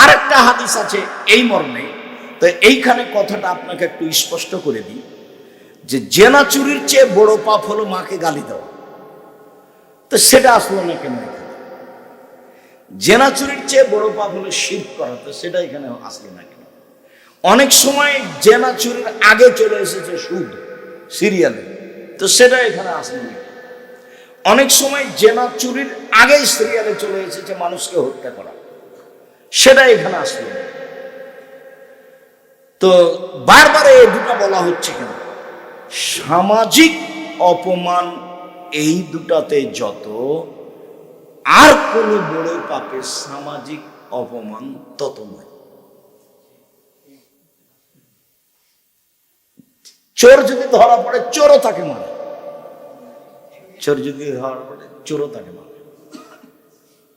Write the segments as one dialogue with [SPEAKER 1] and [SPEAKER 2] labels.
[SPEAKER 1] আরেকটা হাদিস আছে, এই মর্মে। তো এইখানে কথাটা আপনাকে একটু স্পষ্ট করে দিই, যে জেনা চুরির চেয়ে বড় পাপ হলো মাকে গালি দেওয়া। তো সেটা আসলো না কেন এখানে? জেনা চুরির চেয়ে বড় পাপ হলো শির করা, তো সেটা এখানে আসলো না কেন অনেক সময় জেনা চুরির আগে চলে এসেছে সুদ, সিরিয়ালে, তো সেটা এখানে আসলো না অনেক সময় জেনা চুরির আগেই সিরিয়ালে চলে এসেছে মানুষকে হত্যা করা। সেটা এখানে আসলো। তো বারবার এই দুটো বলা হচ্ছে কেন? সামাজিক অপমান এই দুটাতে যত, আর কোন বড় পাপে সামাজিক অপমান তত নয়। চোর যদি ধরা পড়ে, চোরও তাকে মারে। চোর যদি ধরা পড়ে, চোরও তাকে মারে।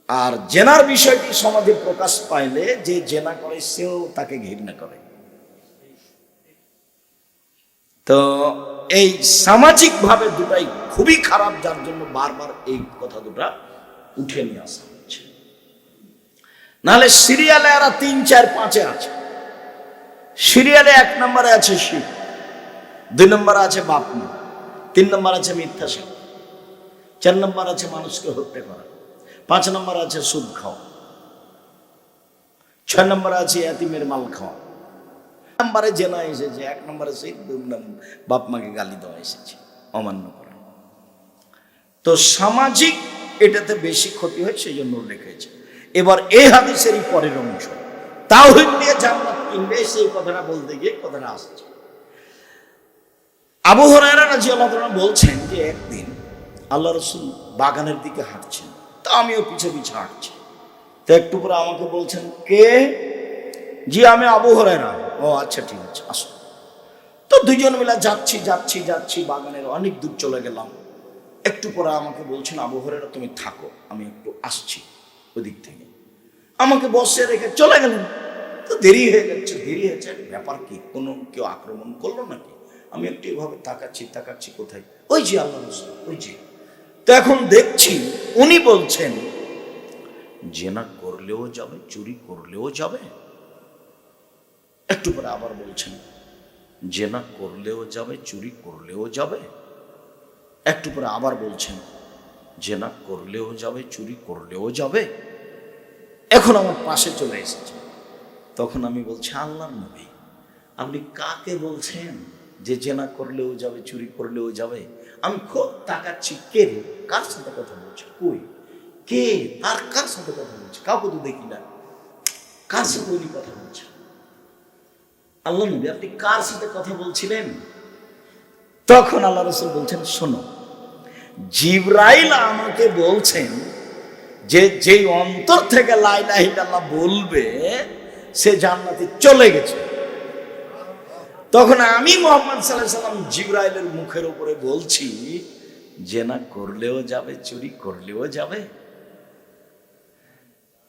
[SPEAKER 1] আর জেনার বিষয়টি সমাজে প্রকাশ পাইলে যে জেনা করে, সেও তাকে ঘৃণা করে। তো এই সামাজিক ভাবে দুটাই খুবই খারাপ, যার জন্য বারবার এই কথা দুটা উঠে নিয়ে আসা হচ্ছে। নাহলে সিরিয়ালে এরা তিন, চার, পাঁচে আছে। সিরিয়ালে এক নম্বরে আছে শিব, দুই নম্বরে আছে বাপ মা, তিন নম্বর আছে মিথ্যা সাক্ষ্য চার নম্বর আছে মানুষকে হত্যা করা। পাঁচ নম্বর আছে সুদ খাও। ছয় নম্বর আছে এতিমের মাল খাওয়া। নম্বরে জেনা এসেছে, এক নম্বরে সেই দুই নম্বর বাপ মাকে গালি দেওয়া এসেছে, অমান্য করা। তো সামাজিক এটাতে বেশি ক্ষতি হয় সেই জন্য রেখেছে এবার এই হাদিসেরই পরের অংশ। তাওহিদ দিয়ে জান্নাত কিনবে, সেই কথাটা বলতে গিয়ে কথাটা আসছে। আবু হরায়রা রাদিয়াল্লাহু তাআলা বলছেন যে একদিন আল্লাহ রসুল বাগানের দিকে হাঁটছেন। আমিও পিছে পিছে হাঁটছি। তো একটু পরে আমাকে বলছেন, কে? জি, আমি আবু হরায়রা। ও আচ্ছা ঠিক আছে, আসো। তো দুজন মিলে যাচ্ছি যাচ্ছি যাচ্ছি, বাগানের অনেক দূর চলে গেলাম। একটু পরে আমাকে বলছেন, আবু তুমি থাকো, আমি একটু আসছি ওদিক থেকে। আমাকে বসে রেখে চলে গেলেন। তো দেরি হয়ে যাচ্ছে দেরি হয়েছে ব্যাপার কি? কোনো কেউ আক্রমণ করল নাকি? আমি একটু এভাবে তাকাচ্ছি তাকাচ্ছি কোথায়? ওই যে আল্লাহ ওই যে। এখন দেখছি উনি বলছেন, জেনা করলেও যাবে, চুরি করলেও যাবে। একটু পরে আবার বলছেন, জেনা করলেও যাবে, চুরি করলেও যাবে। একটু পরে আবার বলছেন, জেনা করলেও যাবে, চুরি করলেও যাবে। এখন আমার পাশে চলে এসেছে। তখন আমি বলছি, আল্লাহর নবী, আপনি কাকে বলছেন যে জেনা করলেও যাবে, চুরি করলেও যাবে? আমি খুব তাকাচ্ছি কে রে? কার সাথে কথা বলছে? কই? কে? আর কার সাথে কথা বলছে? কাউকে তো দেখি না। কার সাথে উনি কথা বলছে আল্লাহ নবী, আপনি কার সাথে কথা বলছিলেন? তখন আল্লাহ রসুল বলছেন, শোনো, জিব্রাইল আমাকে বলছেন যে যেই অন্তর থেকে লাইলাহিল্লাহ বলবে, সে জান্নাতে চলে গেছে। তখন আমি মোহাম্মদ সাল্লাম জিব্রাইলের মুখের উপরে বলছি যে না করলেও যাবে, চুরি করলেও যাবে।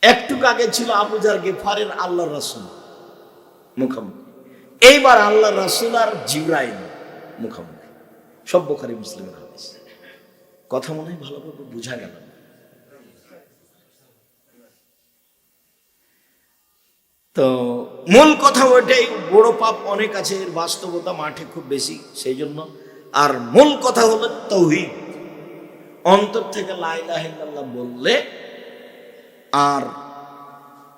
[SPEAKER 1] একটু আগে ছিল আবুজার গেফারের আল্লাহ রসুল মুখোমুখি। এইবার আল্লাহ রসুল আর জিব্রাইল মুখোমুখি। সব বোখারি, মুসলিমের কথা মনে হয় ভালোভাবে বোঝা গেল। না। তো মূল কথা ওইটাই, বড় পাপ অনেক আছে, এর বাস্তবতা মাঠে খুব বেশি, সেই জন্য। আর মূল কথা হলো তৌহিদ। অন্তর থেকে লাইলাহিল্লাহ বললে আর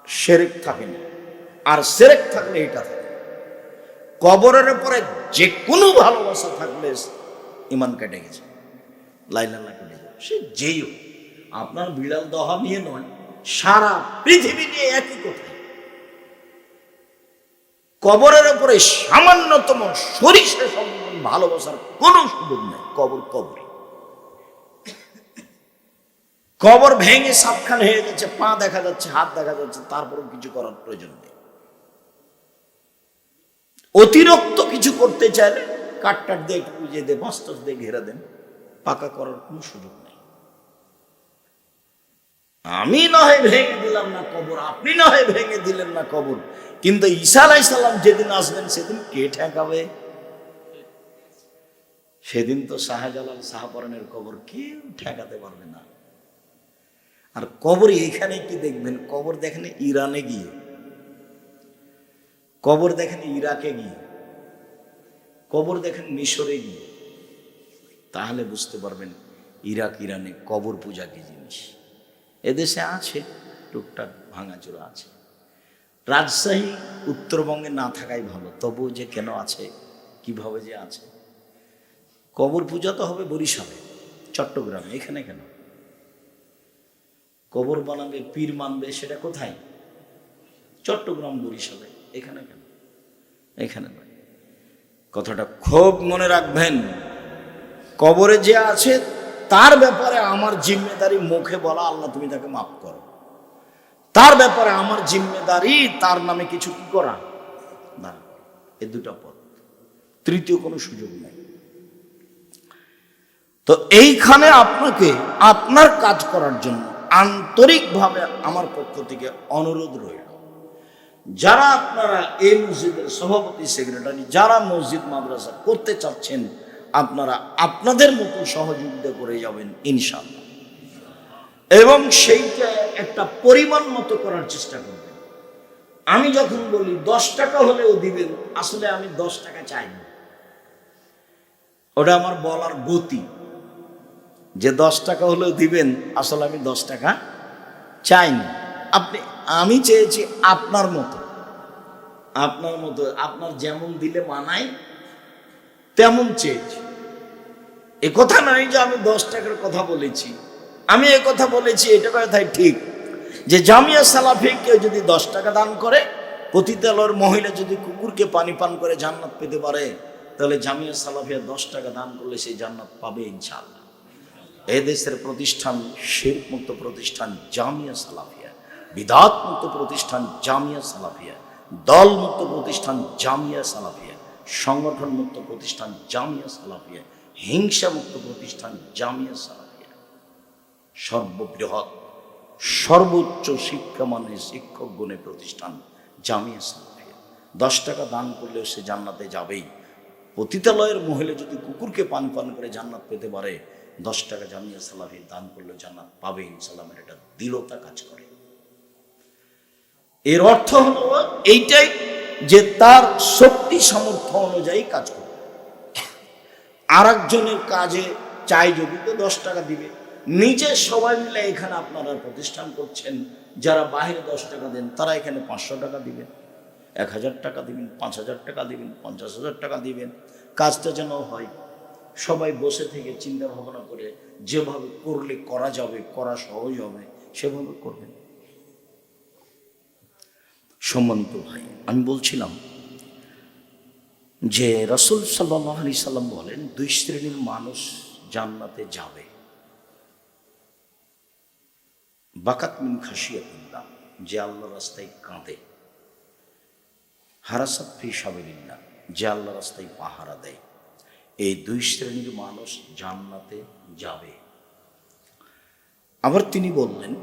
[SPEAKER 1] সেরেক থাকে না। আর সেরেক থাকলে এটা থাকে। কবরের পরে যে কোনো ভালোবাসা থাকলে ইমান কেটে গেছে। লাইলাল্লাহ কেটে যাবে সে যেই হোক, আপনার বিড়াল দহা নিয়ে নয়, সারা পৃথিবী নিয়ে একই কথা। কবরের উপরে সামান্যতম সরিষা সম্মান ভালোবাসার কোনো সুযোগ নেই। কবর কবর। কবর ভেঙে সাতখান হয়ে গেছে, পা দেখা যাচ্ছে, হাত দেখা যাচ্ছে তারপরও কিছু করার প্রয়োজন নেই। অতিরিক্ত কিছু করতে চাইলে কাট টাট দিয়ে একটু বুঝিয়ে দিয়ে বাঁশ দিয়ে ঘেরা দেন, পাকা করার কোনো সুযোগ নেই। আমি না হয় ভেঙে দিলাম না কবর, আপনি না হয় ভেঙে দিলেন না কবর কিন্তু ঈসা আলাইসাল্লাম যেদিন আসবেন, সেদিন কে ঠেকাবে? সেদিন তো শাহজালাল শাহপরানের কবর কেউ ঠেকাতে পারবে না। আর কবর এইখানে কি দেখবেন? কবর দেখেন ইরানে গিয়ে। কবর দেখেন ইরাকে গিয়ে। কবর দেখেন মিশরে গিয়ে। তাহলে বুঝতে পারবেন ইরাক, ইরানে কবর পূজা কি জিনিস? এদেশে আছে, টুকটাক ভাঙাচোরা আছে। রাজশাহী উত্তরবঙ্গে না থাকাই ভালো। তবুও যে কেন আছে, কীভাবে যে আছে? কবর পূজা তো হবে বরিশালে, চট্টগ্রামে, এখানে কেন? কবর বানাবে, পীর মানবে, সেটা কোথায়? চট্টগ্রাম, বরিশালে, এখানে কেন? এখানে কথাটা খুব মনে রাখবেন, কবরে যে আছে, তার ব্যাপারে আমার জিম্মেদারি মুখে বলা, আল্লাহ তুমি তাকে মাফ করো। তার ব্যাপারে আমার জিম্মেদারি, তার নামে কিছু কি করা? না, এ দুটা পথ। তৃতীয় কোনো সুযোগ নেই। তো এইখানে আপনাকে আপনার কাজ করার জন্য আন্তরিকভাবে আমার পক্ষ থেকে অনুরোধ রইল। যারা আপনারা এই মসজিদের সভাপতি, সেক্রেটারি, যারা মসজিদ, মাদ্রাসা করতে চাচ্ছেন, আপনারা আপনাদের মতো সহযোগিতা করে যাবেন ইনশাল্লাহ এবং সেইটা একটা পরিমাণ মতো করার চেষ্টা করবেন। আমি যখন বলি, দশ টাকা হলেও দিবেন, আসলে আমি দশ টাকা চাই না ওটা আমার বলার গতি। যে দশ টাকা হলেও দিবেন, আসলে আমি দশ টাকা চাইনি। আপনি, আমি চেয়েছি আপনার মতো। আপনার মতো, আপনার যেমন দিলে মানায়, তেমন চেয়েছি। এ কথা নয় যে আমি দশ টাকার কথা বলেছি। আমি এ কথা বলেছি, এটা কথাই ঠিক যে জামিয়া সালাফি কেউ যদি দশ টাকা দান করে, পতিতালয়ের মহিলা যদি কুকুরকে পানি পান করে জান্নাত পেতে পারে, তাহলে জামিয়া সালাফিয়া দশ টাকা দান করলে সেই জান্নাত পাবে ইনশাআল্লাহ। এ দেশের প্রতিষ্ঠান শের মুক্ত প্রতিষ্ঠান জামিয়া সালাফিয়া বিদাত মুক্ত প্রতিষ্ঠান জামিয়া সালাফিয়া দল মুক্ত প্রতিষ্ঠান জামিয়া সালাফিয়া সংগঠন মুক্ত প্রতিষ্ঠান জামিয়া সালাফিয়া হিংসা মুক্ত প্রতিষ্ঠান জামিয়া সালাফিয়া। সর্ববৃহৎ, সর্বোচ্চ শিক্ষা মানে শিক্ষক গুণে প্রতিষ্ঠান জামিয়া সালাফিয়া। দশ টাকা দান করলেও সে জান্নাতে যাবেই। পতিতালয়ের মহিলা যদি কুকুরকে পান পান করে জান্নাত পেতে পারে, দশ টাকা জামিয়া সালাফি দান করলে জান্নাত পাবে ইনসালামের এটা দৃঢ়তা কাজ করে। এর অর্থ হলো, এইটাই যে তার শক্তি সামর্থ্য অনুযায়ী কাজ করবে। আর একজনের কাজে চাই যদি, তো দশ টাকা দিবে। নিজে সবাই মিলে এখানে আপনারা প্রতিষ্ঠান করছেন, যারা বাইরে দশ টাকা দেন, তারা এখানে পাঁচশো টাকা দিবেন, এক হাজার টাকা দিবেন, পাঁচ হাজার টাকা দিবেন, পঞ্চাশ হাজার টাকা দিবেন। কাজটা যেন হয়, সবাই বসে থেকে চিন্তা ভাবনা করে যেভাবে করলে করা যাবে, করা সহজ হবে, সেভাবে করবেন। সম্মানিত ভাই, আমি বলছিলাম যে রসুল সাল্লাহ আলি সাল্লাম বলেন, দুই শ্রেণির মানুষ জান্নাতে যাবে। বাকাত মিন খাসিয়াতুল্লাহ যে আল্লাহ রাস্তায় কাঁদে। হারাসাত ফি সাবিল্লাহ যে আল্লাহ রাস্তায় পাহারা দেয়। এই দুই শ্রেণির মানুষ জান্নাতে যাবে। আবার তিনি বললেন,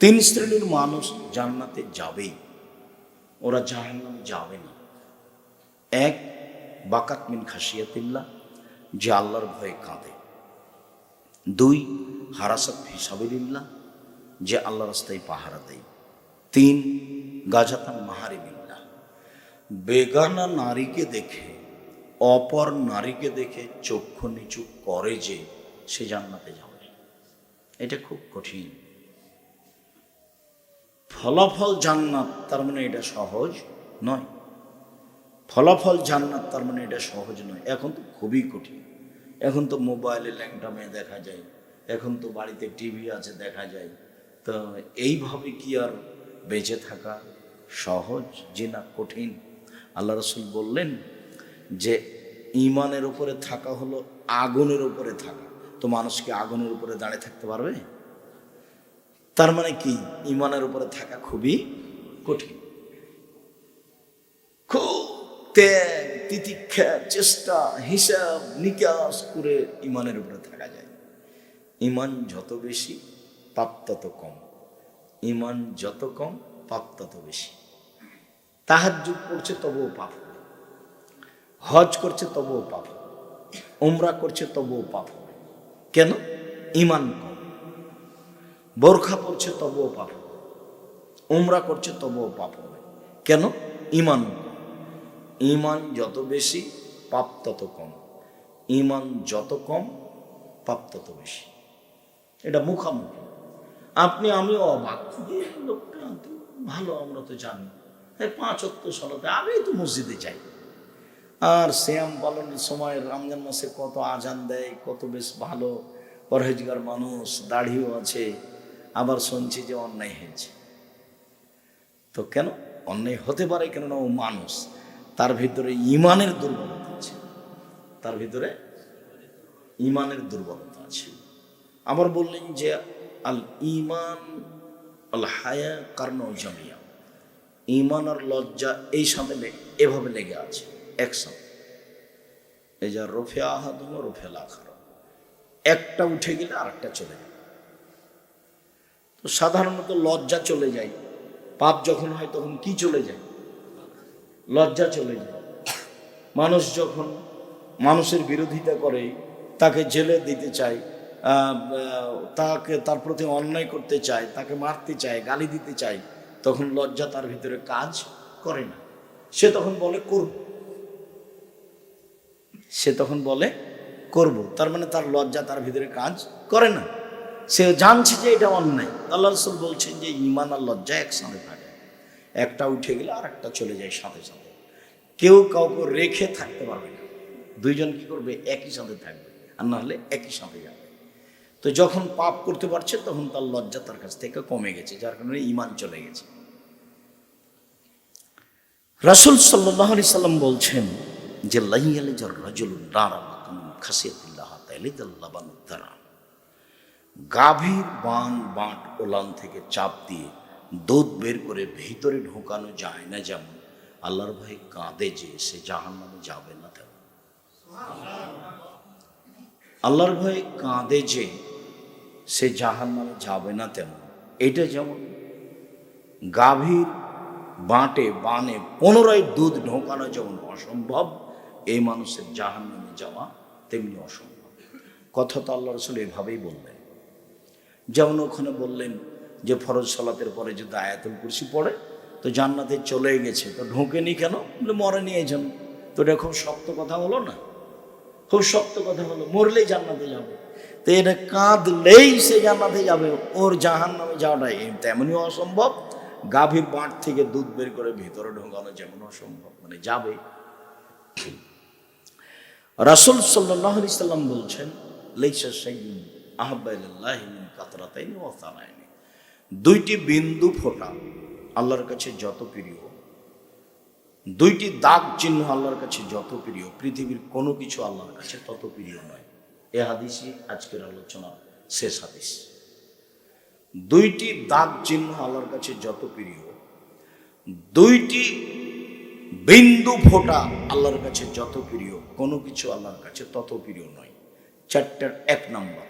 [SPEAKER 1] তিন শ্রেণির মানুষ জান্নাতে যাবেই, ওরা জাহান্নামে যাবে না। এক, বাকাত মিন খাসিয়াতিল্লাহ যে আল্লাহর ভয়ে কাঁদে। দুই, হারাসাত হিসাবিল্লাহ যে আল্লাহ রাস্তায় পাহারা দেয়। তিন, গাজাতান মাহারিবিল্লাহ বেগানা নারীকে দেখে, অপর নারীকে দেখে চক্ষু নিচু করে যে সে জান্নাতে যাবে। এটা খুব কঠিন। ফলাফল জান্নাত, তার মানে এটা সহজ নয়। ফলাফল জান্নাত, তার মানে এটা সহজ নয়। এখন তো খুবই কঠিন। এখন তো মোবাইলে ল্যাংটা মেয়ে দেখা যায়। এখন তো বাড়িতে টিভি আছে দেখা যায়। তো এইভাবে কি আর বেঁচে থাকা সহজ যে না কঠিন? আল্লাহ রসুল বললেন যে ইমানের উপরে থাকা হলো আগুনের উপরে থাকা। তো মানুষ কি আগুনের উপরে দাঁড়িয়ে থাকতে পারবে? তার মানে কি? ইমানের উপরে থাকা খুবই কঠিন। খুব ত্যাগ তিতিক্ষা চেষ্টা হিসাব নিকাশ করে ইমানের উপরে থাকা যায়। ইমান যত বেশি পাপ তত কম। ইমান যত কম, পাপ তত বেশি। তাহার যুগ করছে তবুও পাপ হবে। হজ করছে তবুও পাপ হবে। উমরা করছে তবুও পাপ হবে। কেন? ইমান কম। বোরখা পড়ছে তবুও পাপ হবে। উমরা করছে তবুও পাপ হবে। কেন? ইমান কম। ইমান যত বেশি, পাপ তত কম। ইমান যত কম, পাপ তত বেশি। এটা মুখামুখি আপনি, আমি অবাক। লোকটা ভালো, আমরা তো জানি। পাঁচ অক্ট সলাতে আমি তো মসজিদে যাই। আর শ্যাম পালনের সময় রমজান মাসে কত আজান দেয়, কত বেশ ভালো পরহেজগার মানুষ, দাড়িও আছে। আবার শুনছি যে অন্যায় হয়েছে। তো কেন? অন্যায় হতে পারে কেননা ও মানুষ। তার ভিতরে ইমানের দুর্বলতা আছে। তার ভিতরে ইমানের দুর্বলতা আছে। আবার বললেন যে আল ইমান আল হায়া কারণ জামিয়া। ইমান আর লজ্জা এই লে- এভাবে লেগে আছে একসাথে এই যা রফে আহাদুম রফে লাখার একটা উঠে গেলে আরেকটা চলে যায়। তো সাধারণত লজ্জা চলে যায়। পাপ যখন হয় তখন কি চলে যায়? লজ্জা চলে যায়। মানুষ যখন মানুষের বিরোধিতা করে, তাকে জেলে দিতে চায় তাকে, তার প্রতি অন্যায় করতে চায়, তাকে মারতে চায়, গালি দিতে চায়, তখন লজ্জা তার ভিতরে কাজ করে না। সে তখন বলে, করব। সে তখন বলে, করব। তার মানে তার লজ্জা তার ভিতরে কাজ করে না। সে জানছে যে এটা অন্যায়। আল্লাহ রসুল বলছেন যে ইমান আর লজ্জা একসাথে থাকে। একটা উঠে গেলে আর একটা চলে যায় সাথে সাথে। কেউ কাউকে রেখে থাকতে পারবে না। দুইজন কি করবে? একই সাথে থাকবে। আর না হলে একই সাথে যাবে। তো যখন পাপ করতে পারছে, তখন তার লজ্জা তার কাছ থেকে কমে গেছে, যার কারণে ইমান চলে গেছে। রাসুল সাল্লাহ আলি সাল্লাম বলছেন যে, লাইয়ালে যার রাজুল গাভীর বান বাঁট ওলান থেকে চাপ দিয়ে দুধ বের করে ভিতরে ঢোকানো যায় না যেমন, আল্লাহর ভাই কাঁদে যে, সে জাহান নামে যাবে না তেমন। আল্লাহর ভয়ে কাঁদে যে সে জাহান নামে যাবে না তেমন। এটা যেমন গাভীর বাঁটে, বানে পুনরায় দুধ ঢোকানো যেমন অসম্ভব, এই মানুষের জাহান নামে যাওয়া তেমনি অসম্ভব। কথা তো আল্লাহ রসুল এভাবেই বললেন। যেমন ওখানে বললেন যে ফরজ সালাতের পরে যদি আয়াতুল কুরসি পড়ে, তো জান্নাতে চলে গেছে, তো ঢোকেনি কেন? মরেনি এই জন্য। তো এটা খুব শক্ত কথা হলো না? খুব শক্ত কথা হলো, মরলেই জান্নাতে যাবে। তো এটা কাঁদলেই সে জান্নাতে যাবে। ওর জাহান নামে যাওয়াটা তেমনই অসম্ভব। গাভীর বাঁট থেকে দুধ বের করে ভিতরে ঢোকানো যেমন অসম্ভব। মানে যাবে। রাসুল সাল্লাহ সাল্লাম বলছেন, লেইসা সাইয়িন আহবাইল্লাহ কাতরাতাইন ওয়া সানাইন। দুইটি বিন্দু ফোঁটা আল্লাহর কাছে যত প্রিয়। দুইটি দাগ চিহ্ন আল্লাহর কাছে যত প্রিয়। পৃথিবীর কোনো কিছু আল্লাহর কাছে তত প্রিয় নয়। এ হাদিসই আজকের আলোচনা শেষ হাদিস। দুইটি দাগ চিহ্ন আল্লাহর কাছে যত প্রিয়, দুইটি বিন্দু ফোঁটা আল্লাহর কাছে যত প্রিয়, কোনো কিছু আল্লাহর কাছে তত প্রিয় নয়। চারটার এক নম্বর,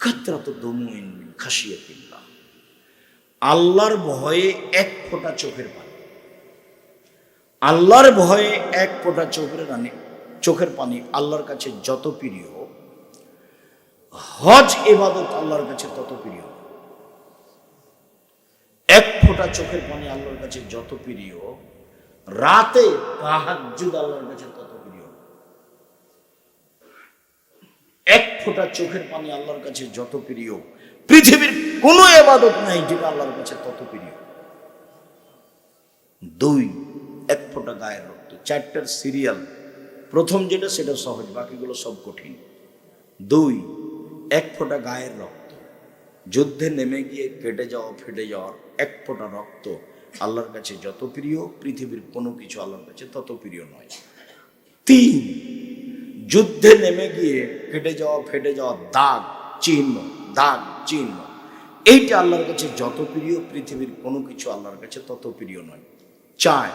[SPEAKER 1] কাতরাত দমুইন খাসিয়াতিল্লাহ আল্লাহর ভয়ে এক ফোঁটা চোখের পানি। আল্লাহর ভয়ে এক ফোঁটা চোখের রানি চোখের পানি আল্লাহর কাছে যত প্রিয়, হজ, ইবাদত আল্লাহর কাছে তত প্রিয়। এক ফোঁটা চোখের পানি আল্লাহর কাছে যত প্রিয়, রাতে তাহাজ্জুদ আল্লাহর কাছে তত প্রিয়। এক ফোঁটা চোখের পানি আল্লাহর কাছে যত প্রিয়, পৃথিবীর কোনো এবাদত নাই যেটা আল্লাহর কাছে তত প্রিয়। দুই, এক ফোঁটা গায়ের রক্ত, চারটার সিরিয়াল প্রথম যেটা, সেটা সহজ, বাকিগুলো সব কঠিন। দুই, এক ফোঁটা গায়ের রক্ত। যুদ্ধে নেমে গিয়ে কেটে যাওয়া, ফেটে যাওয়ার এক ফোঁটা রক্ত আল্লাহর কাছে যত প্রিয়, পৃথিবীর কোনো কিছু আল্লাহর কাছে তত প্রিয় নয়। তিন, যুদ্ধে নেমে গিয়ে কেটে যাওয়া, ফেটে যাওয়া দাগ, চিহ্ন দাগ, চিহ্ন, এইটা আল্লাহর কাছে যত প্রিয়, পৃথিবীর কোনো কিছু আল্লাহর কাছে তত প্রিয় নয়। চায়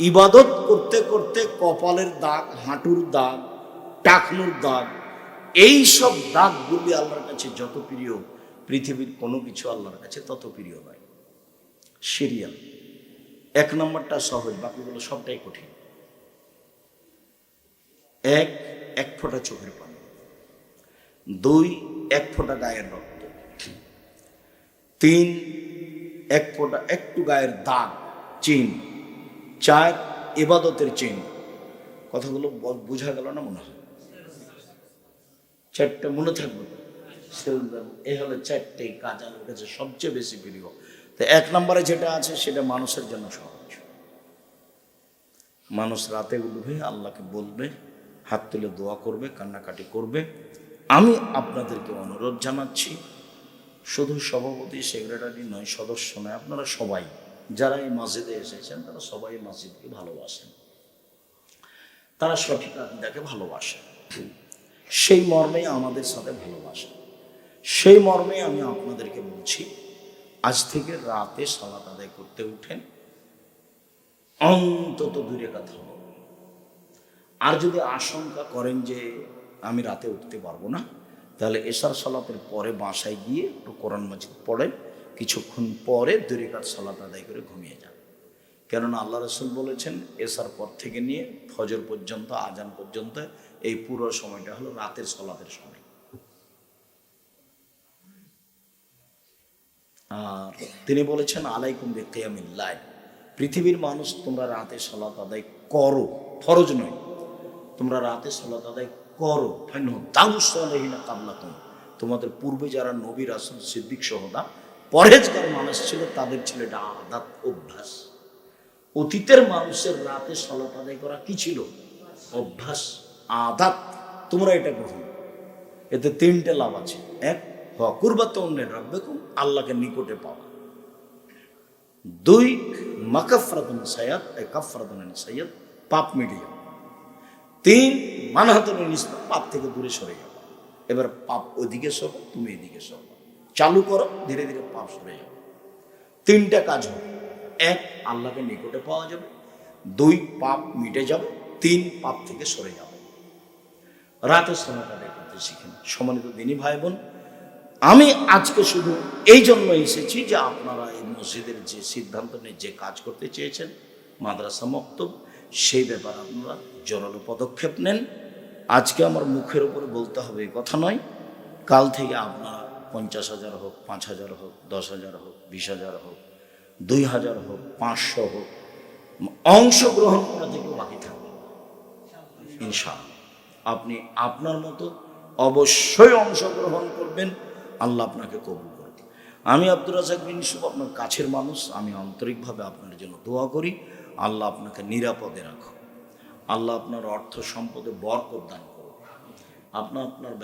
[SPEAKER 1] ইবাদত করতে করতে কপালের দাগ, হাঁটুর দাগ, টাকনুর দাগ, এই সব দাগগুলি আল্লাহর কাছে যত প্রিয়, পৃথিবীর কোনো কিছু আল্লাহর কাছে তত প্রিয় নয়। সিরিয়াল। এক নম্বরটা সহজ, বাকিগুলো সবটাই কঠিন। এক এক ফোঁটা চোখের পানি। দুই, এক ফোঁটা গায়ের রক্ত। তিন, এক ফোঁটা, একটু গায়ের দাগ, চিন। চার এবাদতের চেন কথাগুলো বোঝা গেল না মনে হয়? চারটে মনে থাকবে? এই হলো চারটে কাজ আমার কাছে সবচেয়ে বেশি প্রিয়। তো এক নম্বরে যেটা আছে, সেটা মানুষের জন্য সহজ। মানুষ রাতে উঠবে, আল্লাহকে বলবে, হাত তুলে দোয়া করবে, কান্নাকাটি করবে। আমি আপনাদেরকে অনুরোধ জানাচ্ছি, শুধু সভাপতি, সেক্রেটারি নয়, সদস্য নয়, আপনারা সবাই যারা এই মসজিদে এসেছেন, তারা সবাই মসজিদকে ভালোবাসেন। তারা সঠিক আকিদাকে ভালোবাসে সেই মর্মে আমাদের সাথে ভালোবাসে সেই মর্মে আমি আপনাদেরকে বলছি, আজ থেকে রাতে সালাত আদায় করতে উঠেন। অন্তত দূরে কথা আর যদি আশঙ্কা করেন যে আমি রাতে উঠতে পারব না, তাহলে এশার সালাতের পরে বাসায় গিয়ে একটু কোরআন মাজিদ পড়েন। কিছুক্ষণ পরে দূরে কাজ সালাত আদায় করে ঘুমিয়ে যান। কেননা আল্লাহ রসুল বলেছেন, এসার পর থেকে নিয়ে ফজর পর্যন্ত, আজান পর্যন্ত এই পুরো সময়টা হলো রাতের সলাতের সময়। আর তিনি বলেছেন, আলাইকুম বেকিয়ামিল্লাই পৃথিবীর মানুষ, তোমরা রাতে সলাত আদায় করো, ফরজ নয়। তোমরা রাতে সলাত আদায় করো। দাউসলহিনা কাবলাকুম। তোমাদের পূর্বে যারা নবী রাসুল, সিদ্দিক সহদা পরেজগার মানুষ ছিল, তাদের ছিল এটা আদাত অভ্যাস। অতীতের মানুষের রাতে সলাত আদায় করা কি ছিল? অভ্যাস। আদাত। তোমরা এটা গ্রহণ এতে তিনটে লাভ আছে। এক হকুরবাত অন্যের রাখবেকুম আল্লাহকে নিকটে পাওয়া। দুই, মাকাফরাতুন সায়াদ এই কাফরাতুন সাইয়াদ, পাপ মিডিয়া তিন, মানহাতুন পাপ থেকে দূরে সরে যাও এবার পাপ ওদিকে সরো, তুমি এদিকে সরো। চালু করো, ধীরে ধীরে পাপ সরে যাবে। তিনটা কাজ হবে। এক, আল্লাহকে নিকটে পাওয়া যাবে। দুই, পাপ মিটে যাবে। তিন, পাপ থেকে সরে যাবে। রাতের সময় আদায় করতে শিখেন। সম্মানিত দিনী ভাই বোন আমি আজকে শুধু এই জন্য এসেছি যে আপনারা এই মসজিদের যে সিদ্ধান্ত নিয়ে যে কাজ করতে চেয়েছেন, মাদ্রাসা মক্তব, সেই ব্যাপারে আপনারা জোরালো পদক্ষেপ নেন। আজকে আমার মুখের উপরে বলতে হবে এই কথা নয়। কাল থেকে আপনারা পঞ্চাশ হাজার হোক, পাঁচ হাজার হোক, দশ হাজার হোক, বিশ হাজার হোক, দুই হাজার হোক, পাঁচশো হোক, অংশগ্রহণ করা থেকে বাকি থাকবে। ইনশাআল্লাহ। আপনি আপনার মতো অবশ্যই অংশগ্রহণ করবেন। আল্লাহ আপনাকে কবুল করবে আমি আব্দুর রাজাক বিন ইউসুফ আপনার কাছের মানুষ। আমি আন্তরিকভাবে আপনার জন্য দোয়া করি। আল্লাহ আপনাকে নিরাপদে রাখো আল্লাহ আপনার অর্থ সম্পদে বরকত দান করুন আপনার আপনার